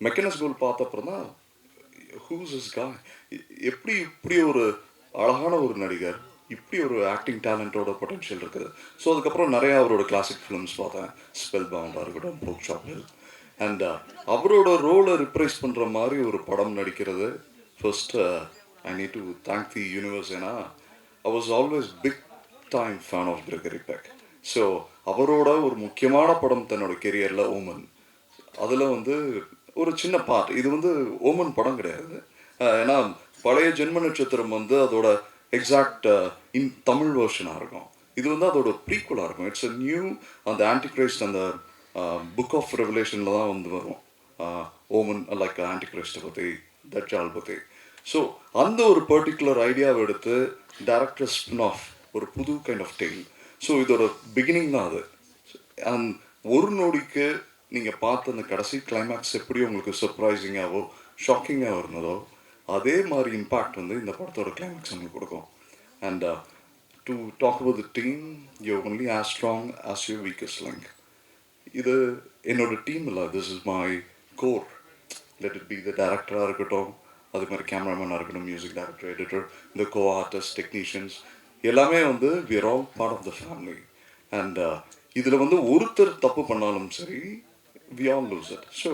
மெக்கனஸ் கோல் பார்த்தப்புறம் தான் whose is கா எப்படி இப்படி ஒரு அழகான ஒரு நடிகர் இப்படி ஒரு ஆக்டிங் டேலண்ட்டோட பொட்டன்ஷியல் இருக்குது. ஸோ அதுக்கப்புறம் நிறையா அவரோட கிளாசிக் ஃபிலிம்ஸ் பார்த்தேன். ஸ்பெல் பவுண்டாக இருக்கட்டும் புக் ஷாப்பில் அண்ட் அவரோட ரோலை ரிப்ரைஸ் பண்ணுற மாதிரி ஒரு படம் நடிக்கிறது. First I need to thank the universe ஏன்னா I was always big time fan of Gregory Peck so அவரோட ஒரு முக்கியமான படம் தன்னோட கெரியரில் ஓமன் அதில் வந்து ஒரு சின்ன பார்ட் இது வந்து ஓமன் படம் கிடையாது. ஏன்னா பழைய ஜென்ம நட்சத்திரம் வந்து அதோட எக்ஸாக்ட் இன் தமிழ் வெர்ஷனாக இருக்கும். இது வந்து அதோட ப்ரீக்குவலாக இருக்கும். இட்ஸ் அ நியூ அந்த ஆன்டிகிரைஸ்ட் அந்த புக் ஆஃப் ரெவலேஷனில் தான் வந்து வரும். ஓமன் லைக் ஆன்டிகிரைஸ்ட்டை பற்றி தட்சால் பற்றி ஸோ அந்த ஒரு பர்டிகுலர் ஐடியாவை எடுத்து டேரக்டர் ஸ்பின் ஆஃப் ஒரு புது கைண்ட் ஆஃப் டெய்ல் ஸோ இதோட பிகினிங் தான் அது. அண்ட் ஒரு நொடிக்கு நீங்கள் பார்த்த அந்த கடைசி கிளைமேக்ஸ் எப்படி உங்களுக்கு சர்ப்ரைசிங்காகவோ ஷாக்கிங்காக இருந்ததோ அதே மாதிரி இம்பேக்ட் வந்து இந்த படத்தோட கிளைமேக்ஸ் உங்களுக்கு கொடுக்கும். And to talk about the team you only as strong as you weakest link இது என்னோட டீம் இல்லை this is my core let it be the டேரக்டராக இருக்கட்டும் அது மாதிரி கேமராமேனாக இருக்கட்டும் மியூசிக் டேரக்டர் எடிட்டர் இந்த கோ ஆர்டிஸ்ட் டெக்னீஷியன்ஸ் எல்லாமே வந்து we part of the family and இதில் வந்து ஒருத்தர் தப்பு பண்ணாலும் சரி we all lose it so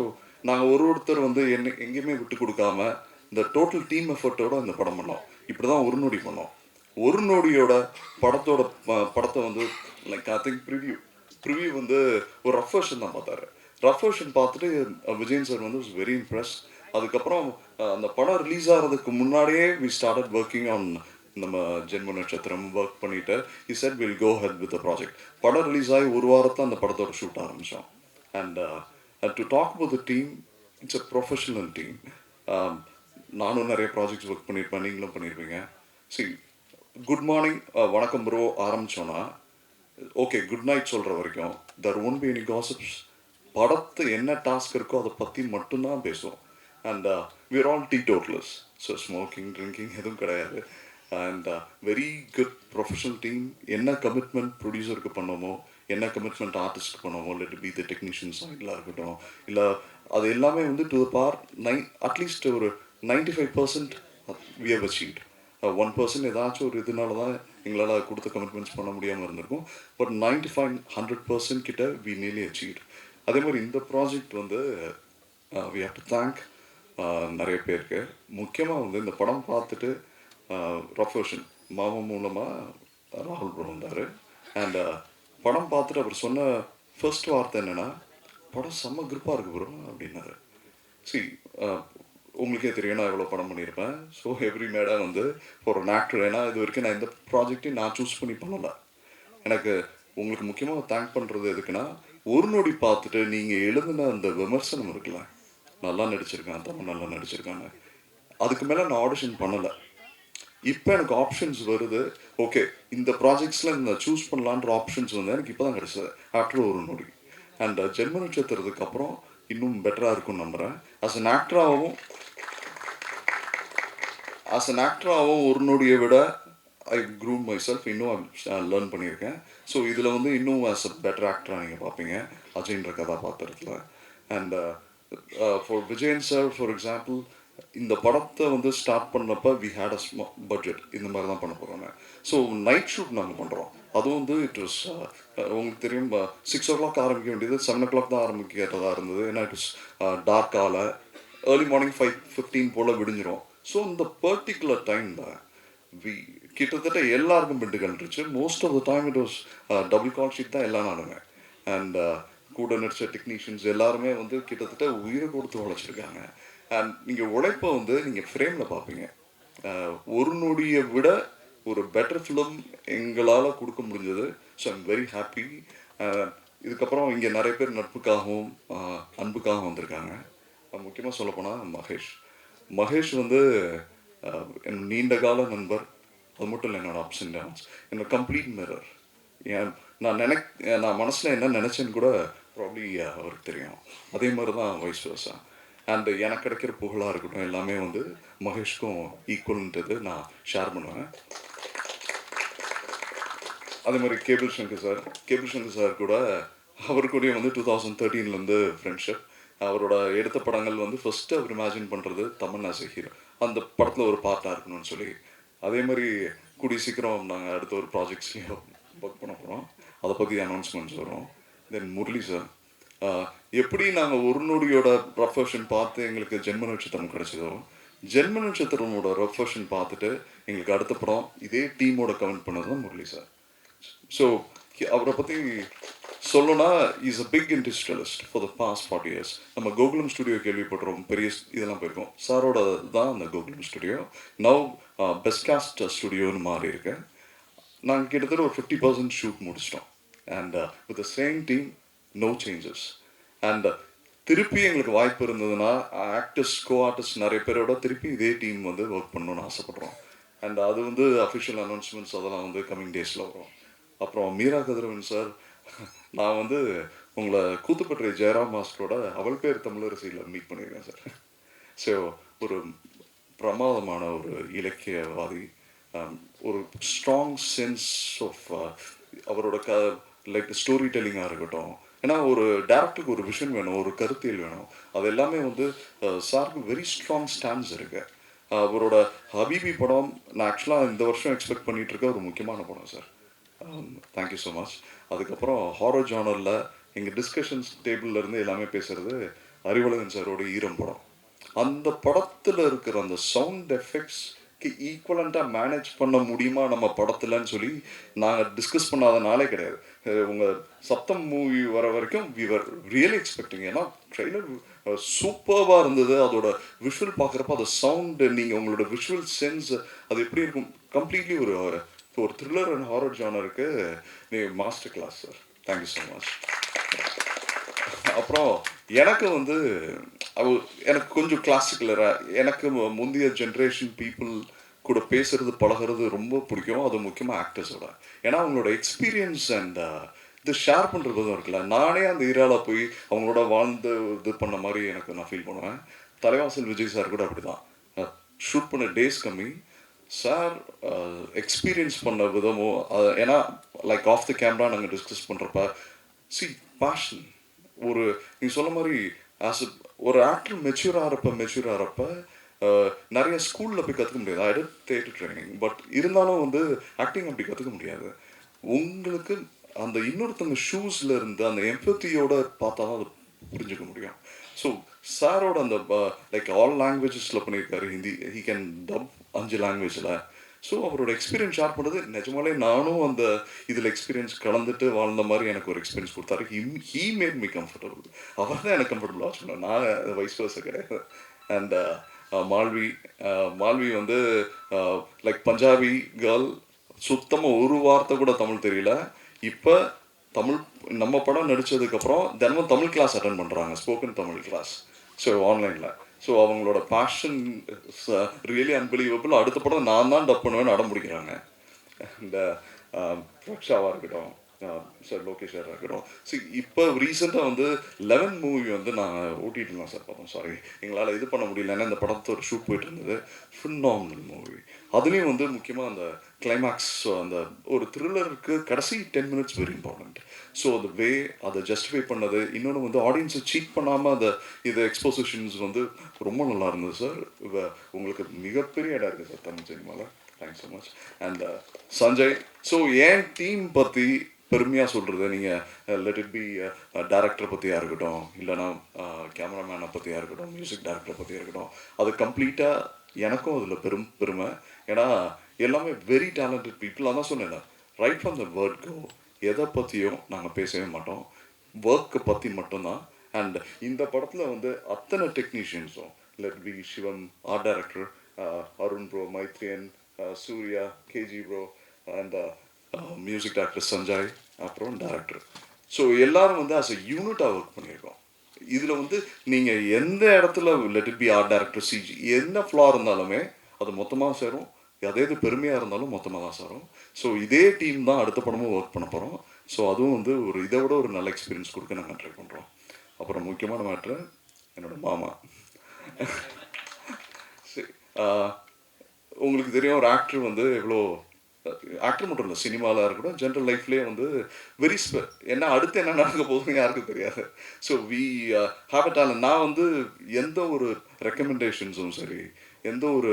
நாங்கள் ஒரு ஒருத்தர் வந்து என்ன எங்கேயுமே விட்டு கொடுக்காம இந்த டோட்டல் டீம் எஃபர்ட்டோட இந்த படம் பண்ணோம். இப்படி தான் ஒரு நொடி பண்ணோம். ஒரு நொடியோட படத்தோட படத்தை வந்து like I think preview preview வந்து ஒரு ரஃப் வெர்ஷன் தான் பார்த்தாரு. ரஃப் வெர்ஷன் பார்த்துட்டு விஜயன் சார் வந்து வெரி இம்ப்ரெஸ் அதுக்கப்புறம் அந்த படம் ரிலீஸ் ஆகிறதுக்கு முன்னாடியே வி ஸ்டார்டட் ஒர்க்கிங் ஆன் நம்ம ஜென்ம நட்சத்திரம் ஒர்க் பண்ணிட்டு I set will go head with project படம் ரிலீஸ் ஆகி ஒரு வாரத்தை அந்த படத்தோட ஷூட் ஆரம்பித்தோம் and to talk about the team it's a professional team நானும் நிறைய ப்ராஜெக்ட்ஸ் ஒர்க் பண்ணியிருப்பேன் நீங்களும் பண்ணியிருப்பீங்க. சரி குட் மார்னிங் வணக்கம் ப்ரோ ஆரம்பிச்சோன்னா ஓகே குட் நைட் சொல்கிற வரைக்கும் there one be any gossips படத்து என்ன டாஸ்க் இருக்கோ அதை பற்றி மட்டும்தான் பேசுவோம். And we're all teetotallers so smoking drinking எதுவும் கிடையாது. And very good professional team என்ன கமிட்மெண்ட் ப்ரொடியூசருக்கு பண்ணோமோ என்ன கமிட்மெண்ட் ஆர்டிஸ்ட் பண்ணுவோம் இல்லாட்டி பி த டெக்னீஷியன் சைடில் இருக்கட்டும். இல்லை அது எல்லாமே வந்து டு த பார் நை அட்லீஸ்ட் ஒரு ninety five percent we have achieved one percent ஏதாச்சும் ஒரு இதனால தான் எங்களால் கொடுத்த கமிட்மெண்ட்ஸ் பண்ண முடியாமல் இருந்திருக்கும். But ninety five hundred percent கிட்ட வி நியர்லி அச்சீவ்ட் அதே மாதிரி இந்த ப்ராஜெக்ட் வந்து வி ஹவ் டு தேங்க் நிறைய பேருக்கு. முக்கியமாக வந்து இந்த படம் பார்த்துட்டு ரஃபோஷன் மாமா மூலமாக ராகுல் ப்ரோ வந்தார். அண்ட் படம் பார்த்துட்டு அவர் சொன்ன ஃபர்ஸ்ட் வார்த்தை என்னென்னா படம் செம்ம குரூப்பாக இருக்கு ப்ரோ அப்படின்னாரு. சி உங்களுக்கே தெரியும் நான் எவ்வளோ படம் பண்ணியிருப்பேன். ஸோ எவ்ரி மேடம் வந்து ஒரு ஆக்டர் ஏன்னா இது வரைக்கும் நான் இந்த ப்ராஜெக்டையும் நான் சூஸ் பண்ணி பண்ணலை. எனக்கு உங்களுக்கு முக்கியமாக தேங்க் பண்ணுறது எதுக்குன்னா ஒரு நொடி பார்த்துட்டு நீங்கள் எழுதின அந்த விமர்சனம் இருக்குல்ல நல்லா நடிச்சிருக்கான் தமிழ் நல்லா நடிச்சிருக்காங்க அதுக்கு மேலே நான் ஆடிஷன் பண்ணலை. இப்போ எனக்கு ஆப்ஷன்ஸ் வருது. ஓகே இந்த ப்ராஜெக்ட்ஸில் இந்த சூஸ் பண்ணலான்ற ஆப்ஷன்ஸ் வந்து எனக்கு இப்போ தான் கிடச்சிது. ஆஃப்டர் ஒரு நொடி. அண்ட் ஜென்ம uh, நட்சத்திரத்துக்கு அப்புறம் இன்னும் பெட்டராக இருக்கும்னு நம்புகிறேன் அஸ் அன் ஆக்டராகவும் ஆஸ் அன் ஆக்டராகவும் ஒரு நொடியை விட ஐ க்ரூம் மை செல்ஃப் இன்னும் லேர்ன் uh, பண்ணியிருக்கேன். ஸோ இதில் வந்து இன்னும் ஆஸ் அ பெட்டர் ஆக்டராக நீங்கள் பார்ப்பீங்க அஜய்ன்ற கதாபாத்திரத்தில். And for Vijayan sir for example இந்த படத்தை வந்து ஸ்டார்ட் பண்ணப்போ we had a small budget இந்த மாதிரி தான் பண்ண போகிறாங்க ஸோ நைட் ஷூட் நாங்கள் பண்ணுறோம் அதுவும் வந்து இட் வாஸ் uh, uh, உங்களுக்கு தெரியும் சிக்ஸ் ஓ கிளாக் ஆரம்பிக்க வேண்டியது செவன் ஓ கிளாக் தான் ஆரம்பிக்கிறதா இருந்தது. ஏன்னா இட் இஸ் டார்க்கால ஏர்லி மார்னிங் ஃபைவ் ஃபிஃப்டீன் போல் விடிஞ்சிரும். ஸோ இந்த பர்டிகுலர் டைம் தான் வி கிட்டத்தட்ட எல்லாருக்கும் பெண்டு கண்டுருச்சு most of the time it was double call sheet தான் எல்லா நாளுமே. அண்ட் uh, கூட நடிச்ச டெக்னீஷியன்ஸ் எல்லாருமே வந்து கிட்டத்தட்ட உயிரை கொடுத்து உழைச்சிருக்காங்க. Um, நீங்கள் உழைப்பை வந்து நீங்கள் ஃப்ரேமில் பார்ப்பீங்க. Uh, ஒரு நொடியை விட ஒரு பெட்டர் ஃபிலிம் எங்களால் கொடுக்க முடிஞ்சது. ஸோ ஐம் வெரி ஹாப்பி இதுக்கப்புறம் இங்கே நிறைய பேர் நட்புக்காகவும் uh, அன்புக்காகவும் வந்திருக்காங்க. Uh, முக்கியமாக சொல்லப்போனால் மகேஷ். மகேஷ் வந்து என் நீண்ட கால நண்பர். அது மட்டும் இல்லை என்னோட அப்ஸ் அண்ட் டவுன்ஸ் என்னோட கம்ப்ளீட் மிரர் ஏன் நான் நினைக் நான் மனசில் என்ன நினச்சேன்னு கூட ப்ராப்ளி அவருக்கு தெரியும். அதே மாதிரி தான் வைஸ் வருஷம் அண்ட் எனக்கு கிடைக்கிற புகழாக இருக்கட்டும் எல்லாமே வந்து மகேஷ்க்கும் ஈக்குவல்ன்றது நான் ஷேர் பண்ணுவேன். அதே மாதிரி cable Shankar sir cable Shankar sir கூட அவர் கூட வந்து டூ தௌசண்ட் தேர்ட்டீன்லேருந்து ஃப்ரெண்ட்ஷிப் அவரோட எடுத்த படங்கள் வந்து ஃபஸ்ட்டு அவர் இமேஜின் பண்ணுறது தமன்னா ஹீரோ அந்த படத்தில் ஒரு பார்ட்டாக இருக்கணும்னு சொல்லி. அதே மாதிரி கூடிய சீக்கிரம் நாங்கள் அடுத்த ஒரு ப்ராஜெக்ட்ஸையும் ஒர்க் பண்ண போகிறோம் அதை பற்றி அனௌன்ஸ்மெண்ட்ஸ் வரும். தென் முரளி சார் எப்படி நாங்கள் ஒரு நொடியோட ப்ரொஃபஷன் பார்த்து எங்களுக்கு ஜென்ம நட்சத்திரம் கிடைச்சதோ ஜென்ம நட்சத்திரமோட ரெஃபர்ஷன் பார்த்துட்டு எங்களுக்கு அடுத்த படம் இதே டீமோட கமெண்ட் பண்ணது தான் முரளி சார் ஸோ அவரை பற்றி சொல்லணும்னா is a big industrialist for the past forty years நம்ம கோகுலம் ஸ்டுடியோ கேள்விப்பட்டிருக்கோம் பெரிய இதெல்லாம் போயிருக்கோம். சாரோட தான் அந்த Gokulam studio now best cast ஸ்டுடியோன்னு மாறி இருக்கேன் நாங்கள் கிட்டத்தட்ட ஒரு ஃபிஃப்டி பர்சன்ட் ஷூட் முடிச்சிட்டோம். And with the same team no changes and திருப்பி எங்களுக்கு வாய்ப்பு இருந்ததுன்னா ஆக்டர்ஸ் கோ ஆர்டிஸ்ட் நிறைய பேரோட திருப்பி இதே டீம் வந்து ஒர்க் பண்ணணும்னு ஆசைப்படுறோம். அண்ட் அது வந்து அஃபிஷியல் அனௌன்ஸ்மெண்ட்ஸ் அதெல்லாம் வந்து கம்மிங் டேஸில் வரும். அப்புறம் மீரா கதிரவன் சார் நான் வந்து உங்களை கூத்துப்பற்றை ஜெயராம் மாஸ்டரோட அவள் பேர் தமிழரசியில் மீட் பண்ணியிருக்கேன் சார் ஸோ ஒரு பிரமாதமான ஒரு இலக்கியவாதி um, ஒரு ஸ்ட்ராங் சென்ஸ் ஆஃப் அவரோட க லைக் ஸ்டோரி டெல்லிங்காக இருக்கட்டும் ஏன்னா ஒரு டேரக்டருக்கு ஒரு விஷன் வேணும் ஒரு கருத்தியல் வேணும். அது எல்லாமே வந்து சாருக்கு வெரி ஸ்ட்ராங் ஸ்டாண்ட்ஸ் இருக்கு. அவரோட ஹபீபி படம் நான் ஆக்சுவலாக இந்த வருஷம் எக்ஸ்பெக்ட் பண்ணிட்டு இருக்க ஒரு முக்கியமான படம் sir thank you so much அதுக்கப்புறம் ஹாரர் ஜானரில் எங்கள் டிஸ்கஷன்ஸ் டேபிள்ல இருந்து எல்லாமே பேசுறது அறிவழகன் சாரோட ஈரம் படம். அந்த படத்தில் இருக்கிற அந்த சவுண்ட் எஃபெக்ட்ஸ்க்கு ஈக்குவலண்ட்டாக மேனேஜ் பண்ண முடியுமா நம்ம படத்தில்ன்னு சொல்லி நாங்கள் டிஸ்கஸ் பண்ணாத நாளே கிடையாது. உங்கள் சப்தம் மூவி வர வரைக்கும் வி வர் ரியலி எக்ஸ்பெக்டிங் ஏன்னா ட்ரெய்லர் சூப்பர்வாக இருந்தது. அதோட விஷுவல் பார்க்குறப்ப அந்த சவுண்டு நீங்கள் உங்களோட விஷுவல் சென்ஸ் அது எப்படி இருக்கும்? கம்ப்ளீட்லி ஒரு ஒரு த்ரில்லர் அண்ட் ஹாரர் ஜானருக்கு நீ master class sir thank you so much அப்புறம் எனக்கு வந்து அவ எனக்கு கொஞ்சம் கிளாசிக்கலராக எனக்கு முந்தைய ஜென்ரேஷன் பீப்புள் கூட பேசுறது பழகுறது ரொம்ப பிடிக்கும். அது முக்கியமாக ஆக்டர்ஸோட ஏன்னா அவங்களோட எக்ஸ்பீரியன்ஸ் அண்ட் uh, இது ஷேர் பண்ணுறதும் இருக்குல்ல நானே அந்த ஏரியாவில் போய் அவங்களோட வாழ்ந்து இது பண்ண மாதிரி எனக்கு நான் ஃபீல் பண்ணுவேன். தலைவாசல் விஜய் சார் கூட அப்படிதான். ஷூட் பண்ண டேஸ் கம்மி. சார் எக்ஸ்பீரியன்ஸ் uh, பண்ண விதமோ ஏன்னா லைக் ஆஃப் த கேமரா நாங்கள் டிஸ்கஸ் பண்ணுறப்ப சி பேஷன் ஒரு நீ சொன்ன மாதிரி ஆஸ் ஒரு ஆக்டர் மெச்சூர் ஆகிறப்ப மெச்சூர் ஆகிறப்ப நிறைய ஸ்கூலில் போய் கற்றுக்க முடியாது. ஐ தேட்டர் ட்ரைனிங் பட் இருந்தாலும் வந்து ஆக்டிங் அப்படி கற்றுக்க முடியாது. உங்களுக்கு அந்த இன்னொருத்தவங்க ஷூஸில் இருந்து அந்த எம்பத்தியோட பார்த்தா தான் அது புரிஞ்சுக்க முடியும். ஸோ சாரோட அந்த லைக் ஆல் லாங்குவேஜஸில் பண்ணியிருக்காரு. ஹிந்தி ஹி கேன் டப் அஞ்சு லாங்குவேஜில் ஸோ அவரோட எக்ஸ்பீரியன்ஸ் ஷேர் பண்ணுறது நிஜமாலே நானும் அந்த இதில் எக்ஸ்பீரியன்ஸ் கலந்துட்டு வாழ்ந்த மாதிரி எனக்கு ஒரு எக்ஸ்பீரியன்ஸ் கொடுத்தாரு. He he made me comfortable அவர் தான் எனக்கு கம்ஃபர்டபுளாக சொன்னேன் நான் வயசு வருஷ கிடையாது. அண்ட் மால்வி மால்வி வந்து லைக் பஞ்சாபி கேர்ள் சுத்தமாக ஒரு வார்த்தை கூட தமிழ் தெரியல. இப்போ தமிழ் நம்ம படம் நடித்ததுக்கப்புறம் தினமும் தமிழ் கிளாஸ் அட்டன் பண்ணுறாங்க ஸ்போக்கன் தமிழ் கிளாஸ் ஸோ ஆன்லைனில் ஸோ அவங்களோட பேஷன் ரியலி அன்பிலீவபிள் அடுத்த படம் நான் தான் டப் பண்ணுவேன்னு அடம் பிடிக்கிறாங்க. இந்த ரக்ஷாவாக இருக்கட்டும் சார் லோகேஷ் சார் இருக்கட்டும் சி இப்போ ரீசெண்டாக வந்து லெவன் மூவி வந்து நான் ஓட்டிட்டு சார் பார்த்தோம். சாரி எங்களால் இது பண்ண முடியல ஏன்னா இந்த ஒரு ஷூட் போயிட்டு இருந்தது. ஃபின்னாமினல் மூவி அதுலேயும் வந்து முக்கியமாக அந்த கிளைமேக்ஸ் அந்த ஒரு த்ரில்லருக்கு கடைசி ten minutes very important so அந்த வே அதை ஜஸ்டிஃபை பண்ணது இன்னொன்று வந்து ஆடியன்ஸை சீட் பண்ணாமல் அந்த இது எக்ஸ்போசிஷன்ஸ் வந்து ரொம்ப நல்லா இருந்தது சார். உங்களுக்கு மிகப்பெரிய இடம் இருக்குது சார் தமிழ் சினிமாவில் thanks so much and Sanjay so ஏன் டீம் பற்றி பெருமையாக சொல்கிறது நீங்கள் லெட் இட் பி டேரக்டரை பற்றியாக இருக்கட்டும் இல்லைனா கேமராமேனை பற்றியாக இருக்கட்டும் மியூசிக் டேரக்டரை பற்றியாக இருக்கட்டும் அது கம்ப்ளீட்டாக எனக்கும் அதில் பெரும் பெருமை. ஏன்னா எல்லாமே வெரி டேலண்டட் பீப்புள் அதான் சொன்னேன் ரைட் ஃப்ரம் த வேர்ட்கோ எதை பற்றியும் நாங்கள் பேசவே மாட்டோம். ஒர்க்கை பற்றி மட்டும்தான். அண்ட் இந்த படத்தில் வந்து அத்தனை டெக்னீஷியன்ஸும் let be Sivam art director Arun bro Maithriyan Surya KG bro and music director Sanjay அப்புறம் டேரக்டர் ஸோ எல்லாரும் வந்து அஸ் அ யூனிட்டாக ஒர்க் பண்ணியிருக்கோம். இதில் வந்து நீங்கள் எந்த இடத்துல let it be art director CG என்ன ஃப்ளா இருந்தாலுமே அது மொத்தமாக சேரும். அதே இது பெருமையாக இருந்தாலும் மொத்தமாக தான் சேரும். ஸோ இதே டீம் தான் அடுத்த படமும் ஒர்க் பண்ண போகிறோம் ஸோ அதுவும் வந்து ஒரு இதை விட ஒரு நல்ல எக்ஸ்பீரியன்ஸ் கொடுக்க நாங்கள் ட்ரை பண்ணுறோம் அப்புறம் முக்கியமான மேட்ரு என்னோடய மாமா. சரி உங்களுக்கு தெரியும் ஒரு ஆக்டர் வந்து எவ்வளோ ஆக்டர் மட்டும் இல்லை சினிமாவில் இருக்கட்டும் ஜென்ரல் லைஃப்லேயே வந்து வெரி ஸ்பெ என்ன அடுத்து என்ன நடக்க போகுதுன்னு யாருக்கும் தெரியாது. So we have a talent நான் வந்து எந்த ஒரு ரெக்கமெண்டேஷன்ஸும் சரி எந்த ஒரு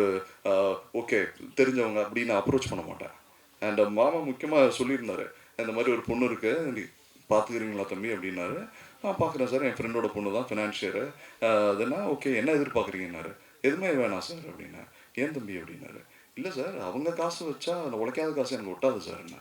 uh, ஓகே தெரிஞ்சவங்க அப்படின்னு அப்ரோச் பண்ண மாட்டேன். அண்ட் மாமா முக்கியமாக சொல்லியிருந்தாரு இந்த மாதிரி ஒரு பொண்ணு இருக்கு நீ பார்த்துக்கிறீங்களா தம்பி? அப்படின்னாரு. நான் பார்க்குறேன் சார் என் ஃப்ரெண்டோட பொண்ணு தான் ஃபினான்ஷியரு அதுனா ஓகே என்ன எதிர்பார்க்குறீங்கன்னாரு? எதுவுமே வேணாம் சார் அப்படின்னா ஏன் தம்பி? அப்படின்னாரு. இல்லை சார் அவங்க காசு வச்சா உழைக்காத காசு எனக்கு ஒட்டாது சார் என்ன?